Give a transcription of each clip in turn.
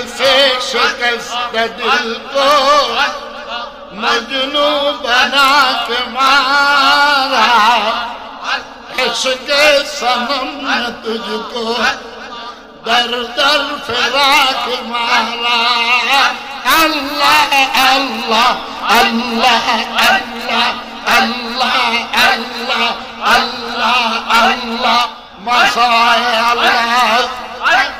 कैसे शिकस्त दिल को मजनू बना के मारा इश्क सनम ने तुझको दर दर फिरा के मारा अल्लाह अल्लाह अल्लाह अल्लाह अल्लाह अल्लाह अल्लाह अल्लाह मसाए अल्लाह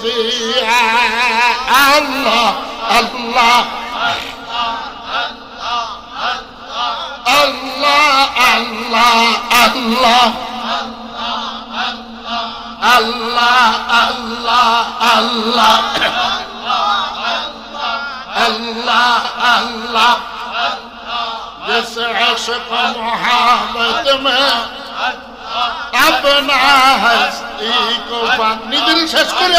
জিয়া আল্লাহ আল্লাহ আল্লাহ আল্লাহ আল্লাহ আল্লাহ আল্লাহ আল্লাহ আল্লাহ আল্লাহ جس عشق محمد میں अपना हस्ती को निदिल शेष कर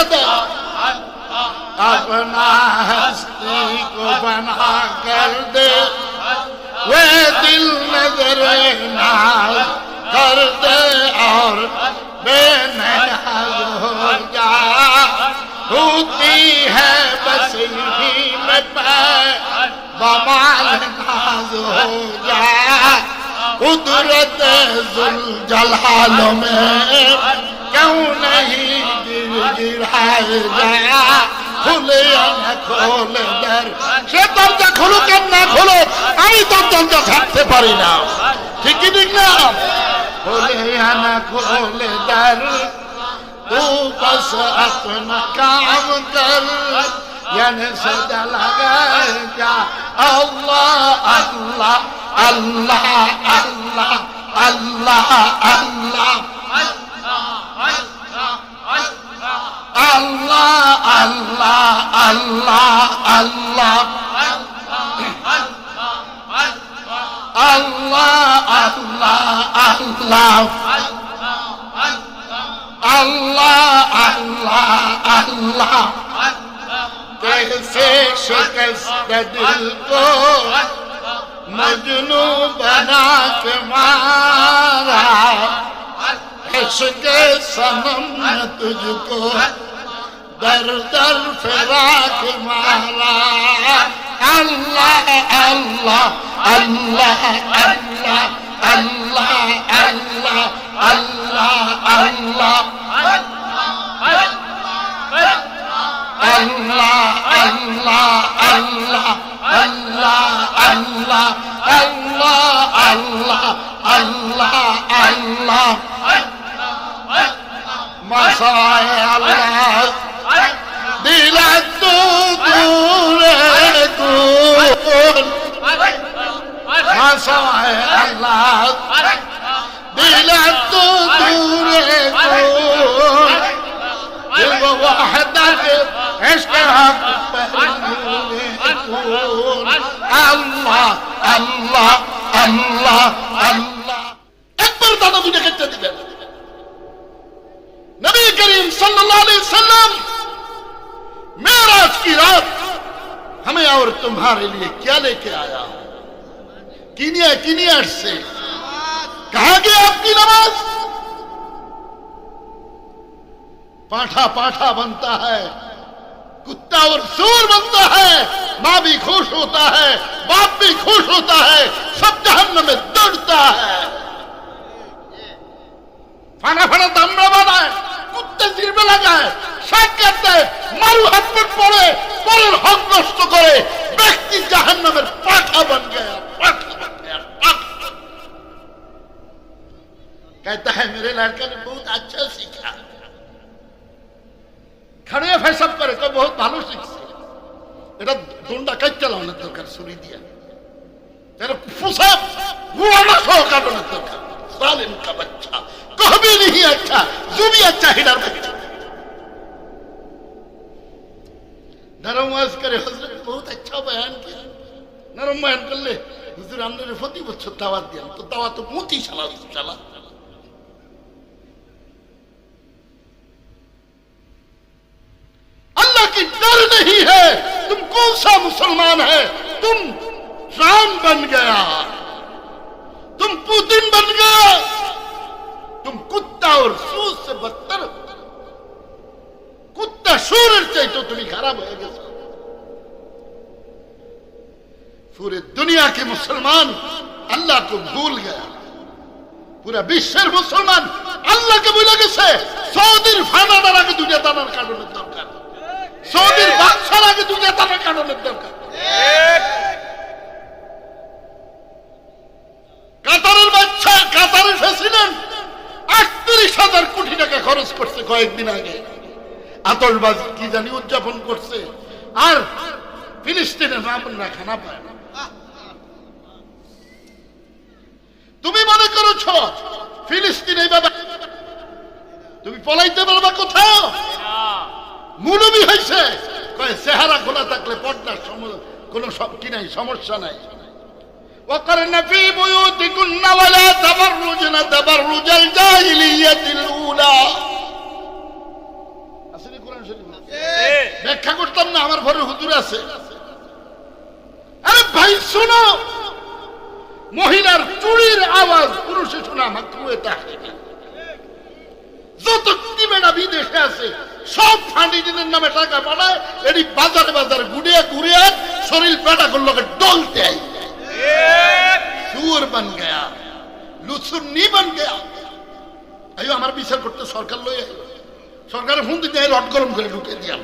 अपना हस्ती को बना कर दे। वे दिल नज़र नाज कर दे और बेनयाज हो जा। होती है बस ही में पैर बमाल नाज हो जा। قدرت جلال میں کیوں نہیں گر گرائے گیا খুলে খোলে সে দরজা খুলুক আর না খোলো? আমি তোর দরজা ছাড়তে পারি না। ঠিক কি ঠিক না? খোলে আনা খোলে দার। তু বস আপনা কাম কর। यानी सदा लगा क्या अल्लाह अल्लाह अल्लाह अल्लाह अल्लाह अल्लाह अल्लाह अल्लाह अल्लाह अल्लाह अल्लाह अल्लाह अल्लाह अल्लाह अल्लाह अल्लाह कैसे शिकस्त दिल को मजनू बना के मारा इश्क सनम ने तुझको दर दर फिरा के मारा अल्लाह अल्लाह अल्लाह अल्लाह अल्लाह अल्लाह अल्लाह अल्लाह अल्लाह अल्लाह अल्लाह अल्लाह আল্লাহ আল্লাহ আল্লাহ আল্লাহ আল্লাহ। মশায় আল্লাহ দিলা তো দূরে মশায় আল্লাহ দিলা তো सल्लाम मेराज की रात हमें और तुम्हारे लिए क्या लेके आया? हूँ किनिया किनिया से। कहा गया आपकी नमाज़? पाठा पाठा बनता है, कुत्ता और सूर बनता है, माँ भी खुश होता है, बाप भी खुश होता है, सब जहन्न में दौड़ता है। फना फाना दमना बना है কুত্তে জিরবে লাগায় সাক্ষাৎ দেয়, মারু হাতপট পরে পরের হক নষ্ট করে, ব্যক্তি জাহান নামের পাখা বন গয়া कहता है, मेरे लड़के ने बहुत अच्छा सीखा। खड़े फैसब करे, तो बहुत ভালো শিখছে এটা দুন্ডা কাইতে লাগানোর দরকার ছুরি দিয়া এটা ফুসাব গুয়ানা সহকার দরকার জালিম কা বাচ্চা কহ नहीं अच्छा जो भी अच्छा हिडर बच्चा नरम वाज करे हजरत बहुत अच्छा बयान किया नरम बयान कर ले হুজুর আপনার প্রতি বছর দাওয়াত দিলাম তো দাওয়াত তো মতি শালা শালা अल्लाह की डर नहीं है तुम कौन सा मुसलमान है तुम राम बन गया तुम पुतिन बन गया तुम कुत्ता और सूर से बदतर कुत्ता सूर चाहते तुम्हें खराब हो गया पूरे दुनिया के मुसलमान अल्लाह को भूल गया পুরা বিশ্বের মুসলমান আল্লাহকে বলে গেছে সৌদির ফানাদার আগে দুটা দানার কারণের দরকার সৌদির বাদশার আগে দুটা দানার কারণের দরকার কাতারের খরচ করছে কয়েকদিন আগে। আতসবাজ কি জানি উদযাপন করছে। আর ফিলিস্তিনের নাম না খানা পায় না। তুমি মনে করেছ ফিলিস্তিন এইভাবে তুমি পলাইতে পারবা কোথাও? মুলবি হয়েছে কয়, চেহারা খোলা থাকলে পর্দার সম- কোনো কি নাই, সমস্যা নাই। وقرن في بيوتكن ولا تبرجن تبرج الجاهلية الأولى আসলে কোরআন শরীফ না? ব্যাখ্যা করতাম না আমার ঘরে হুজুর আছে আরে ভাই শোনো মহিলার চুরির আওয়াজ পুরুষে শোনা মাত্র এটা যত কিমেরা বিদেশে আছে সব ফান্ডিদের নামে টাকা পাঠায় এটি বাজারে বাজারে ঘুরিয়ে ঘুরিয়ে শরীর পেটা করলো ডলতে আই সুর বান গয়া লুসুন্নি বান গয়া। আইও আমার বিচার করতে সরকার লই আইল সরকার ফোন দিতে আইল হট গরম করে ঢুকে দিয়াল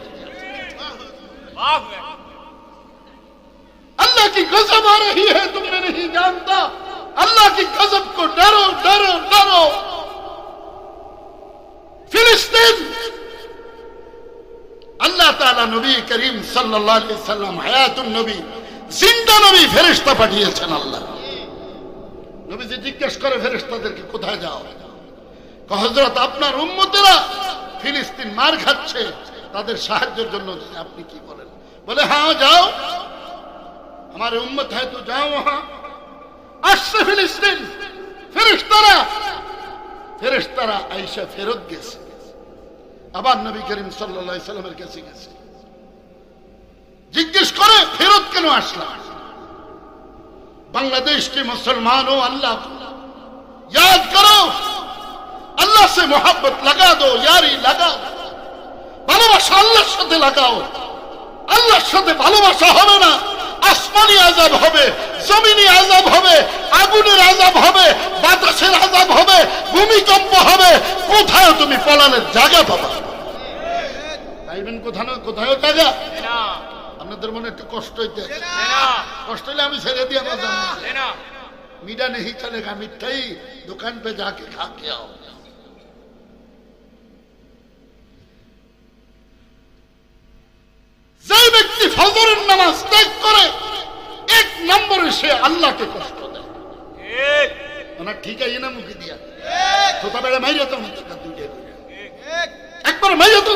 আল্লাহ কি গজব আ রহি হ্যাঁ তুমি নেই জানতা? আল্লাহ কি গজব কো ডরো ডরো ডরো। ফিলিস্তিন! আল্লাহ তাআলা নবী করিম সাল্লাল্লাহু আলাইহি সাল্লাম হায়াতুন নবী জিন্দা নবী ফেরিস্তা পাঠিয়েছেন আল্লাহ। নবীজি জিজ্ঞেস করে ফেরিস্তাদেরকে কোথায় যাও? হজরত আপনার উন্মতেরা ফিলিস্তিন মার খাচ্ছে। তাদের সাহায্যের জন্য আপনি কি বলেন বলে হ্যাঁ যাও। আমার উন্মত হয় তো যাও হ্যাঁ আসছে ফিলিস্তিন। ফেরিস্তারা ফেরিস্তারা আইসা ফেরত গেছে। আবার নবী করিম সাল্লাহ সাল্লামের কাছে গেছে। জিজ্ঞেস করে ফেরত কেন আসলাম बांग्लादेश के मुसलमानों अल्लाह को याद करो अल्लाह से मोहब्बत लगा दो यारी लगा दो ভালোবাসা আল্লাহর সাথে লাগাও আল্লাহর সাথে ভালোবাসা হবে না আসমানি আজাব হবে জমিনি আজাব হবে আগুনের আজাব হবে বাতাসের আজাব হবে ভূমিকম্প হবে কোথায় তুমি পলানের জায়গা পাবা চাইবেন কোথাও না কোথাও জায়গা আপনাদের মনে একটু কষ্ট হইতে কষ্ট হইলে আমি ছেড়ে দিয়ে আমার মিডা নেই চলে গা মিঠাই দোকান পে যাকে খা যে ব্যক্তি ফজরের নামাজ ত্যাগ করে এক নম্বরে সে আল্লাহকে কষ্ট দেয়। ঠিক। আছে না মুখে দিয়া। তোতা বেড়ে মাইরে তো একবার মাইরে তো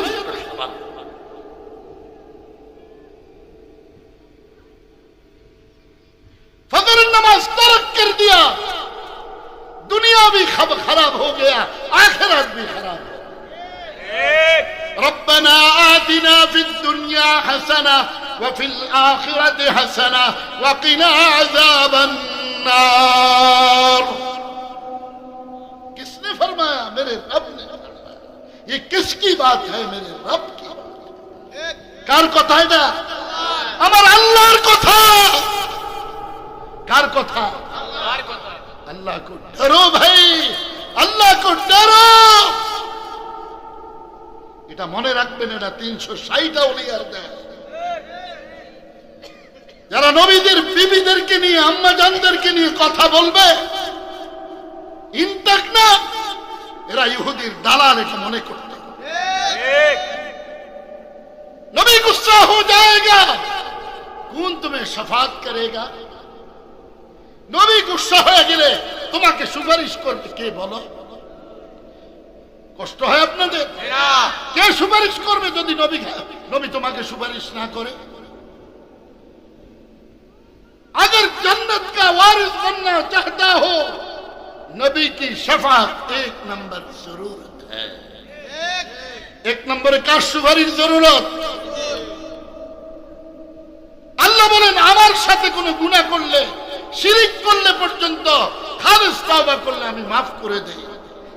फजर नमाज तर्क कर दिया दुनिया भी खब खराब हो गया आखिरत भी खराब हो ربنا آتنا في الدنيا حسنة وفي الآخرة حسنة وقنا عذاب النار किसने फरमाया मेरे रब ने फरमाया ये किसकी बात है मेरे रब की কার কথা এটা আমার আল্লাহর কথা কার কথা? আল্লাহ কো ডরো ভাই, আল্লাহ কো ডরো। এটা মনে রাখবেন, এটা তিনশো ষাট আউলিয়ার দেশ। যারা নবীদের বিবিদেরকে নিয়ে, আম্মা জানদেরকে নিয়ে কথা বলবে ইনতাক না, এরা ইহুদির দালাল এটা মনে করতে নবী গুসা হো যায়গা কোন তুমি সফাত করেগা। নবী গুসা হয়ে গেলে তোমাকে সুপারিশ করবে কে বলো কষ্ট হয় আপনাদের কে সুপারিশ করবে যদি নবী নবী তোমাকে সুপারিশ না করে अगर जन्नत का वारिस बनना चाहता हो नबी की शफात एक नंबर जरूरत है এক নম্বরে কার সুপারিশ জরুরত আল্লাহ বলেন আমার সাথে কোনো গুণা করলে শিরিক করলে পর্যন্ত খালেস তাওবা করলে আমি মাফ করে দেই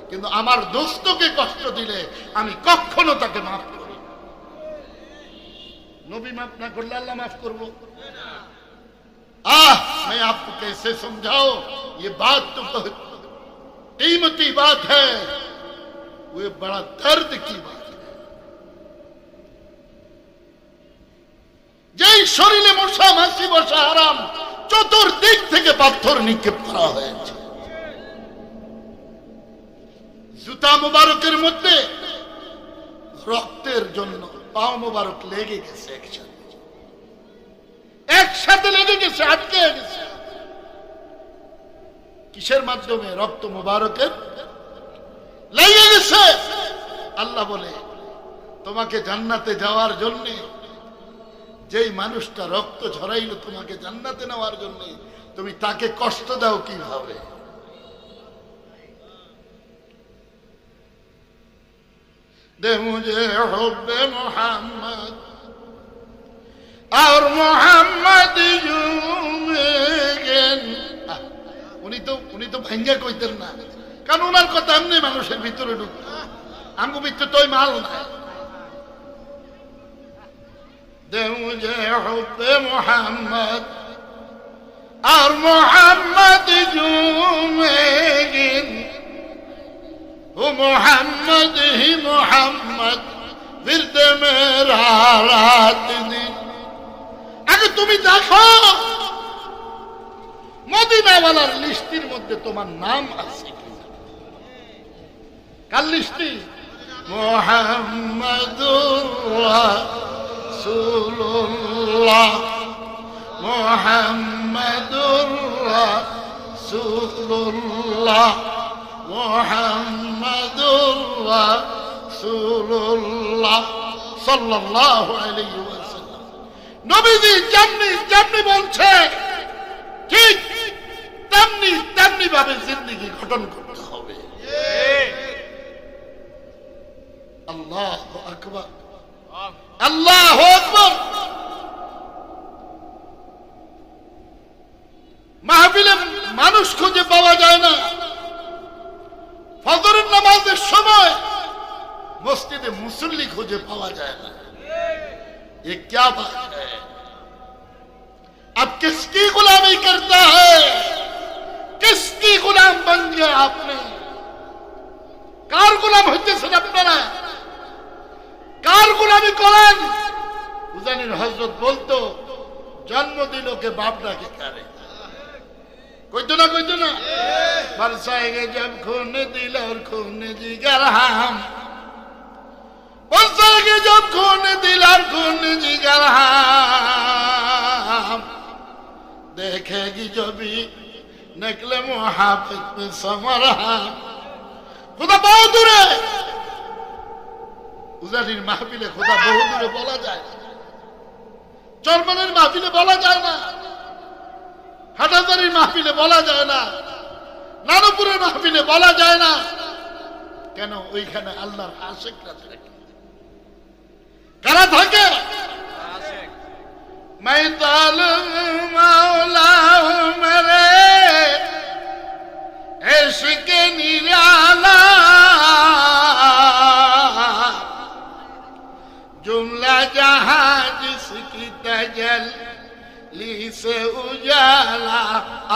কিন্তু আমার দোস্তকে কষ্ট দিলে আমি কখনো তাকে মাফ করি না। নবী মাফ না করলে আল্লাহ মাফ করবো आह मैं आपको कैसे समझाऊं ये बात तो बहुत कीमती बात है वो बड़ा दर्द की बात है যেই শরীরে মশা মাছি বসা আরাম চতুর্দিক থেকে পাথর নিক্ষেপ করা হয়েছে। জুতা মোবারকের মধ্যে রক্তের জন্য পা মোবারক লেগে গেছে একসাথে। একসাথে লেগে গেছে, আটকে গেছে। কিসের মাধ্যমে রক্ত মোবারকের? লেগে গেছে। আল্লাহ বলে, তোমাকে জান্নাতে যাওয়ার জন্য যেই মানুষটা রক্ত ঝরাইলো তোমাকে জান্নাতে নেওয়ার জন্য, তুমি তাকে কষ্ট দাও কীভাবে? দে মোহাম্মদ, আর উনি তো উনি তো কইতেন না। কারণ ওনার কথা এমনি মানুষের ভিতরে ঢুকতো আমগো ভিতরে তোই মাল না মুঝে হুব্বে মোহাম্মদ। আর মোহাম্মদ জুমেগেন। ও মোহাম্মদ হি মোহাম্মদ বিরদ মেরা রাত দিন আগে তুমি দেখো, মদিনাওয়ালার লিস্টির মধ্যে তোমার নাম আছে কার লিস্টি? মোহাম্মদুর রাসূলুল্লাহ মোহাম্মদুর রাসূলুল্লাহ মোহাম্মদুর রাসূলুল্লাহ সাল্লাল্লাহু আলাইহি ওয়াসাল্লাম। নবীজি যেমনি যেমনি বলছে ঠিক তেমনি তেমনি ভাবে জিন্দগি গঠন করতে হবে। আল্লাহ আকবর। আল্লাহ আকবর মাহফিলে মানুষ খুঁজে পাওয়া যায় না ফজরের নামাজের সময় মসজিদে মুসল্লি খুঁজে পাওয়া যায় না ये क्या बात है अब किसकी गुलामी करता है किसकी गुलाम बन गया आपने কার গোলাম হইতেছেন আপনারা কার গোলামি করেন? উজানির হজরত বলতো, জন্ম দিল কে বাপ ডাকে কারে। কইতো না কইতো না? খুন দিল আর খুন জিগার হাম। খুন দিল আর খুন জিগার হাম। জবি উজানির মাহফিলে খোদা বহু দূরে বলা যায় চরমানের মাহফিলে বলা যায় না। হাটাজারির মাহফিলে বলা যায় না। নানপুরের মাহফিলে বলা যায় না। কেন ওইখানে আল্লাহর আশেকরা থাকে? কারা থাকে? মাইতাল মাওলা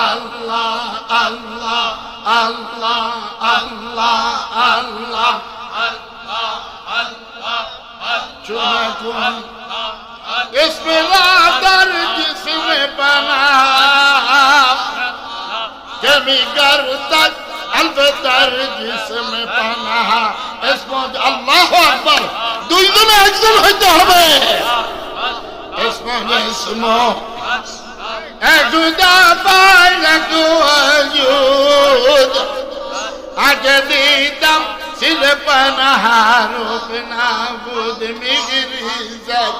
আল্লাহ আল্লাহ আল্লাহ আল্লাহ আল্লাহ চুনা চুনা इसमें रातर जिसमें बना कमी कर तक अलबतर जिसमें बना इसमें अल्लाह अकबर দুই জনে একজন হইতে হবে इसमें इसमें جدا فالك وجود عجديدا سلفا نهارك نعبد مغرزك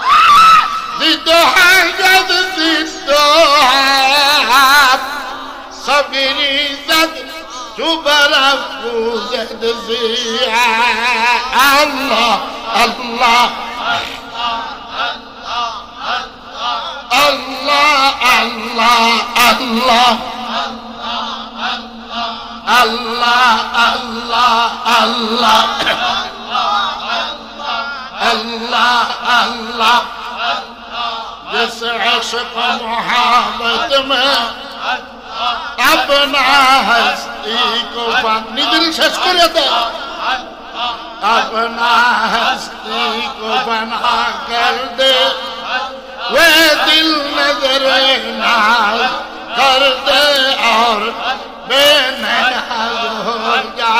زد حاجة زد حاب صبري زد جبل فوزد زيها الله الله الله الله الله আল্লাহ আল্লাহ আল্লাহ আল্লাহ আল্লাহ আল্লাহ আল্লাহ जिस अशक मोहब्बत में अपना हस्ती को अपनी दिल शेष कर अपना हस्ती को बना कर दे वे दिल नजर नाल कर दे और बेनयाज हो जा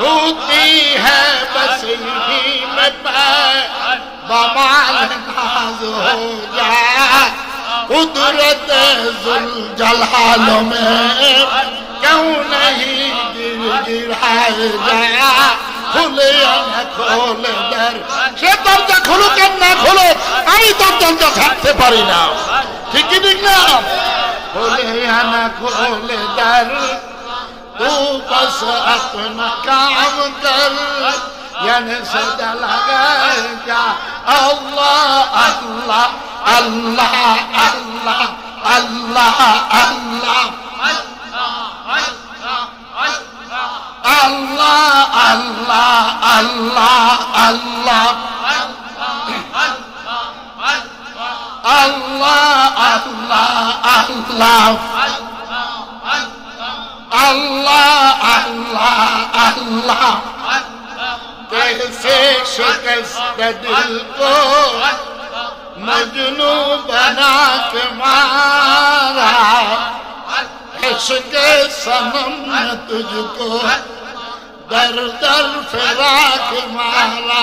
होती है बस यही में बमाल नाज हो जा कुदरत जुल जलाल में क्यों नहीं गिर गिराए जा खुले न खोल दर से दर्जा खुलो कब ना खुलो আমি তোর দরজা ছাড়তে পারি না ঠিকই ঠিক না खोले या न खोले दर तू बस अपना काम कर यानी सदा लगा जा अल्लाह अल्लाह अल्लाह अल्लाह अल्लाह अल्लाह अल्लाह अल्लाह अल्लाह अल्लाह আল্লাহ আল্লাহ আল্লাহ আল্লাহ আল্লাহ আল্লাহ कैसे शिकस्त दिल को मजनू बना के मारा के सनम तुझको दर दर फिराक मारा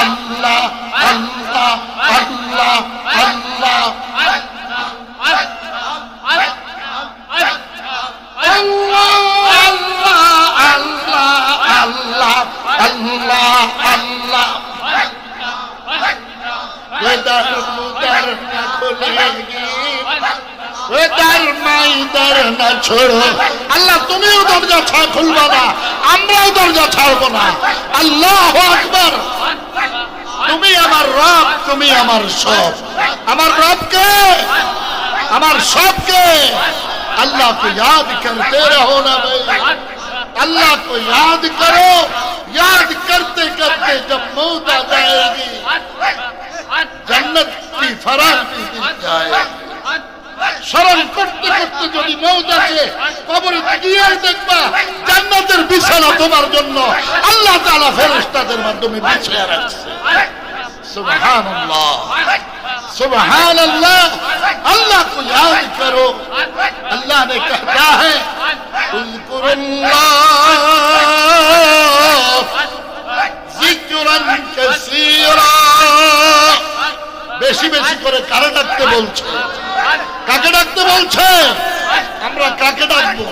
আল্লাহ আল্লাহ আল্লাহ আল্লাহ আল্লাহ তুমিও দরজা ছা খুলবা না, আমরাও দরজা ছাড়বো না। আল্লাহ আকবর। তুমি আমার রব তুমি আমার সব আমার রবকে আমার সবকে अल्लाह को याद करते रहो ना भाई अल्लाह को याद करो याद करते करते जब मौत आ जाएगी जन्नत की फराहमी मिल जाएगी স্মরণ করতে করতে যদি মৌত আছে কবরে গিয়ে দেখবা জান্নাতের বিছানা তোমার জন্য আল্লাহ তাআলা ফেরেশতাদের মাধ্যমে বিছিয়ে রাখছে سبحان اللہ سبحان اللہ اللہ کو یاد کرو اللہ نے کہتا ہے اذکر اللہ ذکرن کثیرا বেশি বেশি করে কারা ডাকতে বলছে কাকে ডাকতে বলছে আমরা কাকে ডাকবো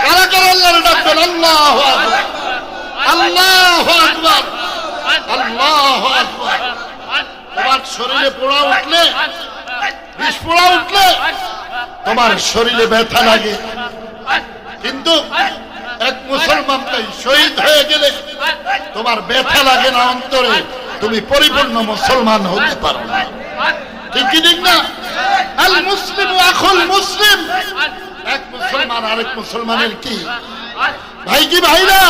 কারা কারা আল্লাহ ডাকবেন আল্লাহ আল্লাহ আকবার তোমার শরীরে পোড়া উঠলে উঠলে তোমার শরীরে ব্যথা লাগে। কিন্তু এক মুসলমান তাই শহীদ হয়ে গেলে তোমার ব্যথা লাগে না অন্তরে। তুমি পরিপূর্ণ মুসলমান হতে পারো না। ঠিক কি না? আল মুসলিম আখুল মুসলিম। এক মুসলমান আরেক মুসলমানের কি? ভাই কি ভাই না